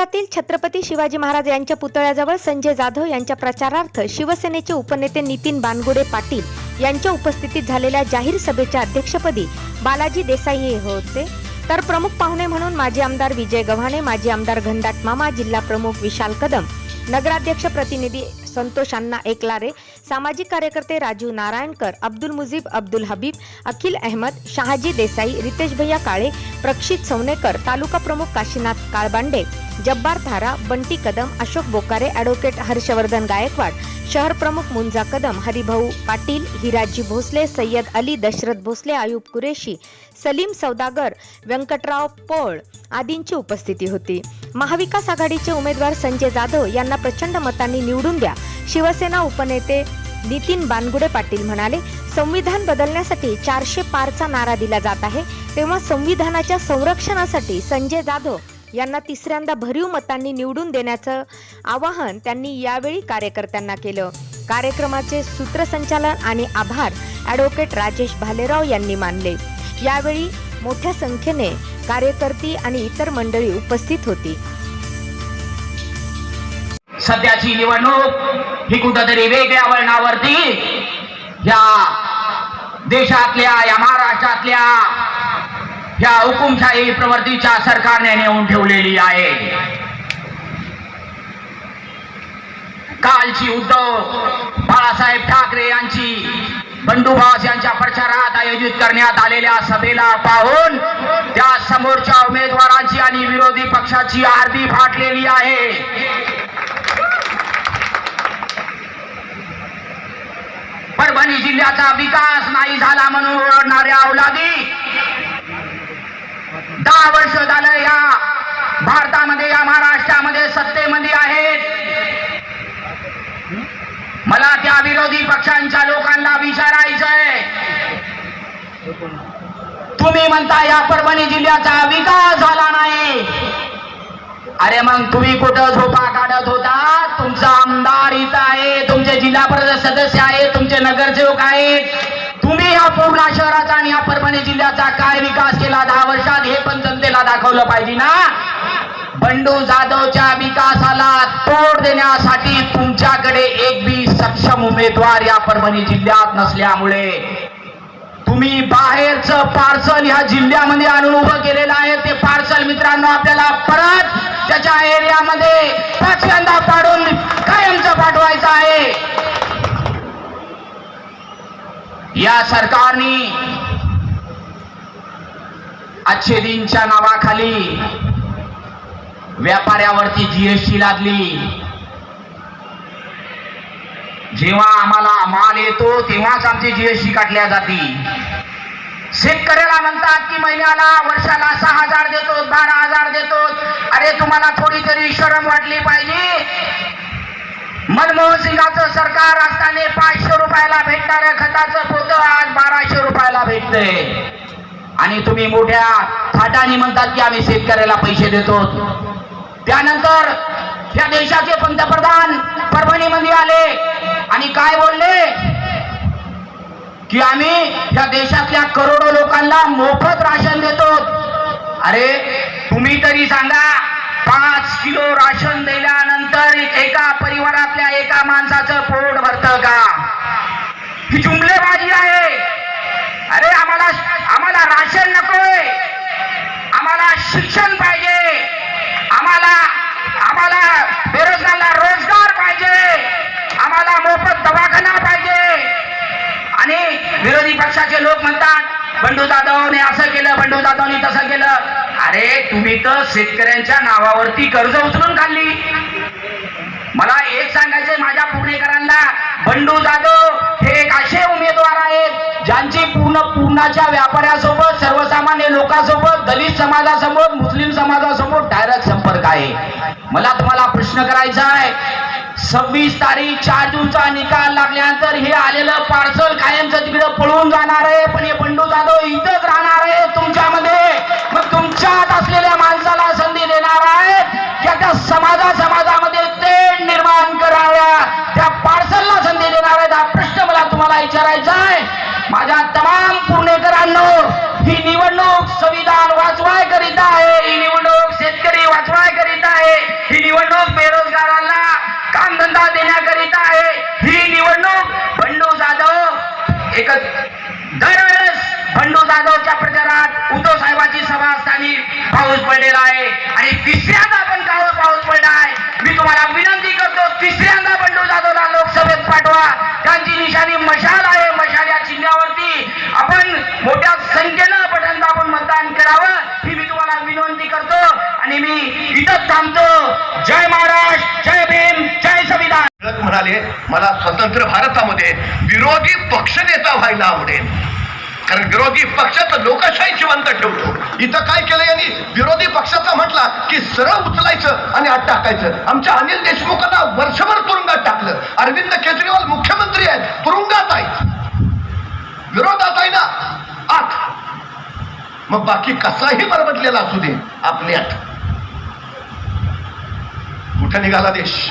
शहरातील छत्रपती शिवाजी महाराज यांच्या पुतळ्याजवळ संजय जाधव यांच्या प्रचारार्थ शिवसेनेचे उपनेते नितीन बानगुडे पाटील यांच्या उपस्थितीत झालेल्या जाहीर सभेच्या अध्यक्षपदी बालाजी देसाई हे होते. तर प्रमुख पाहुणे म्हणून माजी आमदार विजय गव्हाणे माजी आमदार घनदाट मामा जिल्हा प्रमुख विशाल कदम नगराध्यक्ष प्रतिनिधी संतोष अण्णा एकलारे सामाजिक कार्यकर्ते राजू नारायणकर अब्दुल मुजीब अब्दुल हबीब अखिल अहमद शहाजी देसाई रितेश भैया काळे प्रक्षित सवनेकर तालुका प्रमुख काशीनाथ काळबांडे जब्बार थारा बंटी कदम अशोक बोकारे ॲडव्होकेट हर्षवर्धन गायकवाड शहर प्रमुख मुंजा कदम हरिभाऊ पाटील हिराजी भोसले सय्यद अली दशरथ भोसले आयुब कुरेशी सलीम सौदागर व्यंकटराव पोळ आदींची उपस्थिती होती. महाविकास आघाडीचे उमेदवार संजय जाधव यांना प्रचंड मतांनी निवडून द्या शिवसेना उपनेते नितीन बानगुडे पाटील म्हणाले संविधान बदलण्यासाठी चारशे पारचा नारा दिला जात आहे तेव्हा संविधानाच्या संरक्षणासाठी संजय जाधव यांना तिसऱ्यांदा भरीव मतांनी निवडून देण्याचं आवाहन त्यांनी यावेळी कार्यकर्त्यांना केलं. कार्यक्रमाचे सूत्रसंचालन आणि आभार ॲडव्होकेट राजेश भालेराव यांनी मानले. यावेळी मोठ्या संख्येने कार्यकर्ती आणि इतर मंडळी उपस्थित होती. सध्याची निवडणूक ही कुठंतरी वेगळ्या वळणावरती या देशातल्या या महाराष्ट्रातल्या या हुकुमशाही प्रवृत्तीच्या सरकारने नेऊन ठेवलेली आहे. कालची उद्धव बाळासाहेब ठाकरे यांची बंडूभास यांच्या प्रचारात आयोजित करण्यात आलेल्या सभेला पाहून त्या समोरच्या उमेदवारांची आणि विरोधी पक्षाची आरती फाटलेली आहे. परभणी जिल्ह्याचा विकास नाही झाला म्हणून ओरडणाऱ्या अवलादी दहा वर्ष झालं या भारतामध्ये या महाराष्ट्रामध्ये सत्तेमध्ये आहेत. मला त्या विरोधी पक्षांच्या लोकांना विचारायचंय. तुम्ही म्हणता या परभणी जिल्ह्याचा विकास झाला नाही. अरे मग तुम्ही कुठं झोपा काढत होता? तुमचा आमदार इथं आहे तुमचे जिल्हा परिषद सदस्य आहेत तुमचे नगरसेवक आहेत. तुम्ही या पूर्णा शहराचा आणि या परभणी जिल्ह्याचा काय विकास केला? दहा वर्षात हे पण जनतेला दाखवलं पाहिजे ना. बंडू जाधवच्या विकासाला तोड देण्यासाठी तुमच्याकडे एक बी सक्षम उमेदवार या परभणी जिल्ह्यात नसल्यामुळे. तुम्ही बाहेरचं पार्सल ह्या जिल्ह्यामध्ये आणून उभं केलेलं आहे. ते पार्सल मित्रांनो आपल्याला परत त्याच्या एरियामध्ये पाचव्यांदा पाडून कायमचं पाठवायचं आहे. या सरकारने अच्छे दिनच्या नावाखाली व्यापाऱ्यावरती जीएसटी लागली. जेव्हा आम्हाला माल येतो तेव्हाच आमची जीएसटी काढल्या जाती. शेतकऱ्याला म्हणतात की महिन्याला वर्षाला सहा हजार देतो बारा हजार देतो. अरे तुम्हाला थोडी तरी शरम वाटली पाहिजे. मनमोहन सिंगाचं सरकार असताना पाचशे रुपयाला भेटणाऱ्या खताचं पोत आज बाराशे रुपयाला भेटतंय. आणि तुम्ही मोठ्या थाटाने म्हणतात की आम्ही शेतकऱ्याला पैसे देतो. त्यानंतर या देशाचे पंतप्रधान परभणीमध्ये आले. आणि काय बोलले? की आम्ही या देशातल्या करोडो लोकांना मोफत राशन देतो. अरे तुम्ही तरी सांगा पाच किलो राशन दिल्यानंतर एका परिवारातल्या एका माणसाचं पोट भरतं का? ही जुमलेबाजी आहे. अरे आम्हाला आम्हाला राशन नकोय. आम्हाला शिक्षण पाहिजे. बेरोजगारांना रोजगार पाहिजे. आम्हाला मोफत दवाखाना पाहिजे. आणि विरोधी पक्षाचे लोक म्हणतात बंडू जाधवने असं केलं बंडू जाधवने तसं केलं. अरे तुम्ही तर शेतकऱ्यांच्या नावावरती कर्ज उचलून खाल्ली मला एक सांगायचंय माझ्या पुणेकरांना बंडू जाधव हे एक असे उमेदवार आहेत ज्यांची पूर्ण पूर्णाच्या व्यापाऱ्यासोबत सर्वसामान्य लोकांसोबत दलित समाजासोबत मुस्लिम समाजासोबत आहे. मला तुम्हाला प्रश्न करायचा आहे. सव्वीस तारीख चार जूनचा निकाल लागल्यानंतर हे आलेलं पार्सल कायमचं तिकडं पळून जाणार आहे. पण हे बंडू जाधव इथंच राहणार आहे तुमच्यामध्ये. मग तुमच्यात असलेल्या माणसाला संधी देणार आहे की त्या समाजा समाजामध्ये तेढ निर्माण कराव्या त्या पार्सलला संधी देणार आहेत. हा प्रश्न मला तुम्हाला विचारायचा आहे. माझ्या तमाम पुणेकरांनो ही निवडणूक संविधान वाचवाय करीता आहे ही निवडणूक शेतकरी वाचवाय करीता आहे वार्ता देण्याकरिता आहे ही निवडणूक बंडू जाधव एक दरवेळेस बंडू जाधवच्या प्रचारात उद्धव साहेबांची सभा असताना पाऊस पडलेला आहे. आणि तिसऱ्यांदा पण काळा पाऊस पडला आहे मी तुम्हाला विनंती करतो तिसऱ्यांदा बंडू जाधवला लोकसभेत पाठवा. त्यांची निशाणी मशाल आहे मशाल या चिन्हावरती. आपण मोठ्या संख्येनं बटन आपण मतदान करावं ही मी तुम्हाला विनंती करतो. आणि मी इथंच थांबतो. जय महाराष्ट्र जय भीम जय संविधान. म्हणाले मला स्वतंत्र भारतामध्ये विरोधी पक्षनेता व्हायला आवडेल. कारण विरोधी पक्षाचं लोकशाही जिवंत ठेवतो. इथं काय केलं यांनी? विरोधी पक्षाचा म्हटला की सरळ उचलायचं आणि आत टाकायचं. आमच्या अनिल देशमुखांना वर्षभर तुरुंगात टाकलं. अरविंद केजरीवाल मुख्यमंत्री आहेत तुरुंगात आहेत. विरोधात आहे ना? आत. मग बाकी कसाही बरबटलेला असू दे आपल्यात कुठं निघाला देश?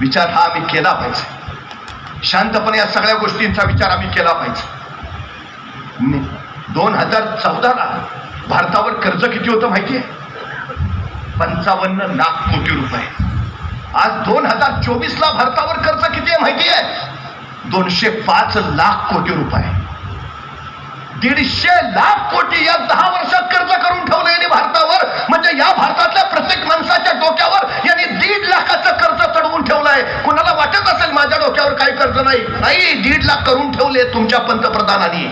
विचार हा आम्ही केला पाहिजे. शांतपणे या सगळ्या गोष्टींचा विचार आम्ही केला पाहिजे. दोन हजार चौदाला भारतावर कर्ज किती होतं माहितीये? पंचावन्न लाख कोटी रुपये. आज दोन हजार चोवीसला भारतावर कर्ज किती आहे माहिती आहे दोनशे पाच लाख कोटी रुपये. दीडशे लाख कोटी या दहा वर्षात कर्ज करून ठेवलं यांनी भारतावर. म्हणजे या भारतातल्या प्रत्येक माणसाच्या डोक्यावर यांनी दीड लाखाचं कर्ज चढवून ठेवलंय. कुणाला वाटत असेल माझ्या डोक्यावर काही कर्ज नाही? नाही दीड लाख करून ठेवले तुमच्या पंतप्रधानांनी.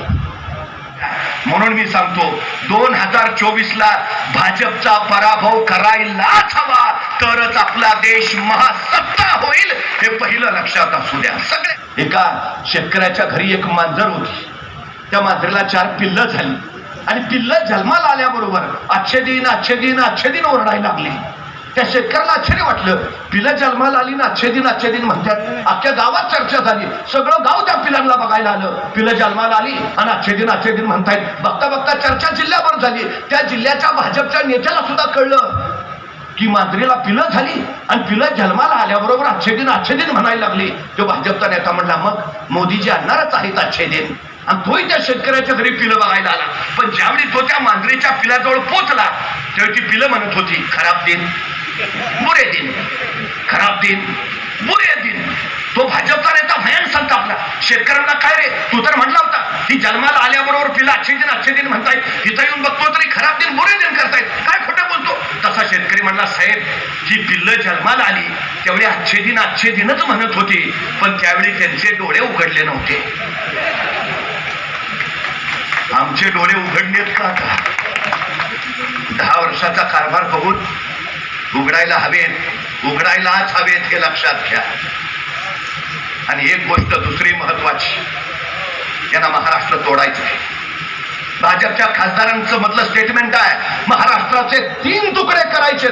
म्हणून मी सांगतो दोन हजार चोवीस ला भाजपचा पराभव करायलाच हवा तरच आपला देश महासत्ता होईल हे पहिलं लक्षात असू द्या. सगळे एका शेतकऱ्याच्या घरी एक मांजर होती. त्या मांजरीला चार पिल्ल झाली. आणि पिल्ल जन्माला आल्याबरोबर आजचे दिन आजचे दिन दिन ओरडायला लागली. त्या शेतकऱ्याला आश्चर्य वाटलं. पिलं जन्माला आली ना आजचे दिन म्हणतात. अख्ख्या गावात चर्चा झाली. सगळं गाव त्या पिलांना बघायला आलं. पिलं जन्माला आली आणि आजचे दिन म्हणतायत. बघता बघता चर्चा जिल्ह्याभर झाली. त्या जिल्ह्याच्या भाजपच्या नेत्याला सुद्धा कळलं की मांजरीला पिलं झाली आणि पिलं जन्माला आल्याबरोबर आजचे दिन म्हणायला लागली. तो भाजपचा नेता म्हणला मग मोदीजी आणणारच आहेत आच्छेदिन आणि तोही त्या शेतकऱ्याच्या घरी पिलं बघायला आला. पण ज्यावेळी तो त्या मांजरीच्या पिलाजवळ पोचला त्यावेळी ती पिलं म्हणत होती खराब दिन. बुरे दिन खराब दिन बुरे दिन. तो भाजपचा नेता भयान संतापला शेतकऱ्यांना काय रे? तू तर म्हणला होता ती जन्माला आल्याबरोबर तिला अच्छे दिन अच्छे दिन म्हणतायत. इथं येऊन बघतो तरी खराब दिन बुरे दिन करतायत. काय खोटं बोलतो? तसा शेतकरी म्हणला साहेब ही पिल्लं जन्माला आली त्यावेळी अच्छे दिन अच्छे दिनच म्हणत होती. पण त्यावेळी त्यांचे डोळे उघडले नव्हते. आमचे डोळे उघडलेत का दहा वर्षाचा कारभार बघून उघडायला हवेत उघडायलाच हवेत हे लक्षात घ्या. आणि एक गोष्ट दुसरी महत्वाची यांना महाराष्ट्र तोडायचं आहे. भाजपच्या खासदारांचं मधलं स्टेटमेंट आहे महाराष्ट्राचे तीन तुकडे करायचे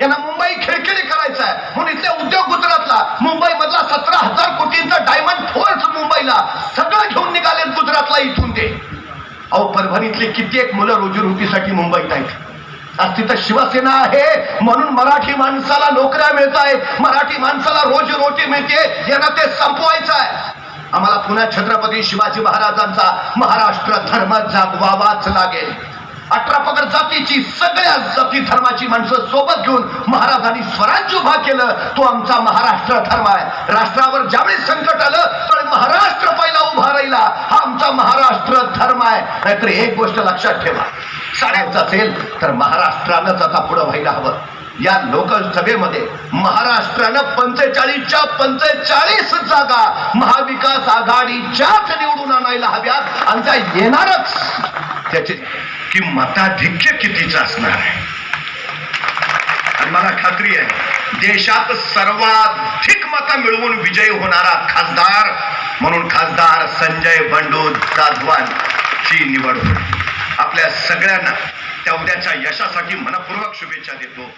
यांना मुंबई खेळखेळी करायचं आहे. म्हणून इथल्या उद्योग गुजरातला मुंबई मधला सतरा हजार कोटींचा डायमंड फोर्स मुंबईला सगळं घेऊन निघाले गुजरातला इथून ते. अहो परभणीतली कित्येक मुलं रोजीरोटीसाठी मुंबईत आहेत. आज तिथं शिवसेना आहे. म्हणून मराठी माणसाला नोकऱ्या मिळत आहे मराठी माणसाला रोजी रोटी मिळते. यांना ते संपवायचं आहे आम्हाला पुन्हा छत्रपती शिवाजी महाराजांचा महाराष्ट्र धर्म जागवावाच लागेल. अठरा पगड जातीची सगळ्या जाती धर्माची माणसं सोबत घेऊन महाराजांनी स्वराज्य उभा केलं. तो आमचा महाराष्ट्र धर्म आहे. राष्ट्रावर ज्यावेळी संकट आलं महाराष्ट्र पहिला उभा राहिला. हा आमचा महाराष्ट्र धर्म आहे. नाहीतर एक गोष्ट लक्षात ठेवा. सांगायचं असेल तर महाराष्ट्रानंच आता पुढं व्हायला हवं. या लोकसभेमध्ये महाराष्ट्रानं पंचेचाळीसच्या पंचेचाळीस जागा महाविकास आघाडीच्याच निवडून आणायला हव्यात. आणि त्या येणारच. त्याचे की मताधिक्य कितीचं असणार आहे? आणि मला खात्री आहे देशात सर्वाधिक मतं मिळवून विजयी होणारा खासदार म्हणून खासदार संजय बंडू जाधवांची निवड होईल. आपल्या सगळ्यांना त्या उद्याच्या यशासाठी मनपूर्वक शुभेच्छा देतो.